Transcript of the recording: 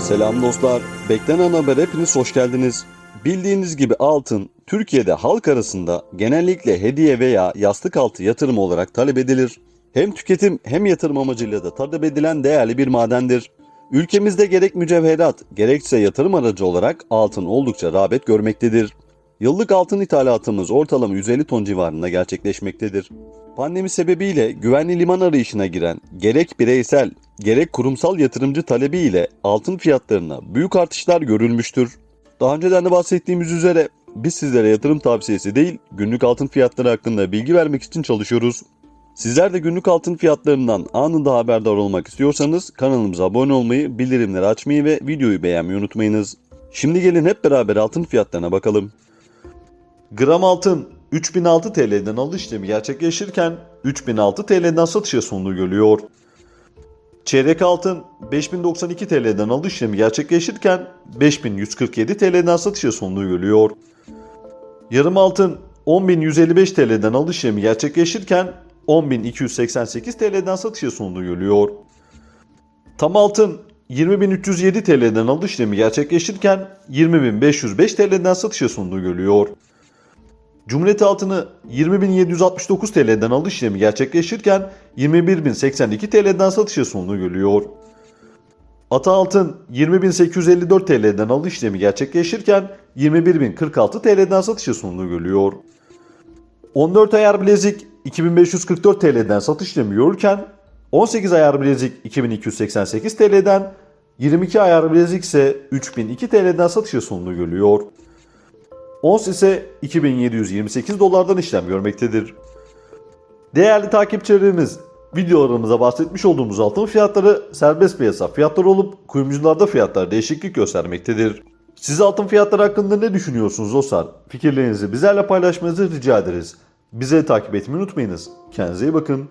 Selam dostlar. Beklenen haber hepiniz hoş geldiniz. Bildiğiniz gibi altın Türkiye'de halk arasında genellikle hediye veya yastık altı yatırım olarak talep edilir. Hem tüketim hem yatırım amacıyla da talep edilen değerli bir madendir. Ülkemizde gerek mücevherat gerekse yatırım aracı olarak altın oldukça rağbet görmektedir. Yıllık altın ithalatımız ortalama 150 ton civarında gerçekleşmektedir. Pandemi sebebiyle güvenli liman arayışına giren gerek bireysel gerek kurumsal yatırımcı talebiyle altın fiyatlarına büyük artışlar görülmüştür. Daha önceden de bahsettiğimiz üzere biz sizlere yatırım tavsiyesi değil günlük altın fiyatları hakkında bilgi vermek için çalışıyoruz. Sizler de günlük altın fiyatlarından anında haberdar olmak istiyorsanız kanalımıza abone olmayı, bildirimleri açmayı ve videoyu beğenmeyi unutmayınız. Şimdi gelin hep beraber altın fiyatlarına bakalım. Gram altın 3006 TL'den alış işlemi gerçekleşirken 3006 TL'den satışa sunduğu görülüyor. Çeyrek altın 5092 TL'den alış işlemi gerçekleşirken 5147 TL'den satışa sunduğu görülüyor. Yarım altın 10155 TL'den alış işlemi gerçekleşirken 10288 TL'den satışa sunduğu görülüyor. Tam altın 20307 TL'den alış işlemi gerçekleşirken 20505 TL'den satışa sunduğu görülüyor. Cumhuriyet altını 20.769 TL'den alış işlemi gerçekleşirken 21.082 TL'den satışa sunduğu görülüyor. Ata altın 20.854 TL'den alış işlemi gerçekleşirken 21.046 TL'den satışa sunduğu görülüyor. 14 ayar bilezik 2544 TL'den satış işlemi görürken 18 ayar bilezik 2288 TL'den 22 ayar bilezik ise 3002 TL'den satışa sunduğu görülüyor. Ons ise 2728 dolardan işlem görmektedir. Değerli takipçilerimiz, videolarımıza bahsetmiş olduğumuz altın fiyatları serbest piyasa fiyatları olup kuyumcularda fiyatlar değişiklik göstermektedir. Siz altın fiyatları hakkında ne düşünüyorsunuz dostlar? Fikirlerinizi bizlerle paylaşmanızı rica ederiz. Bizi takip etmeyi unutmayınız. Kendinize iyi bakın.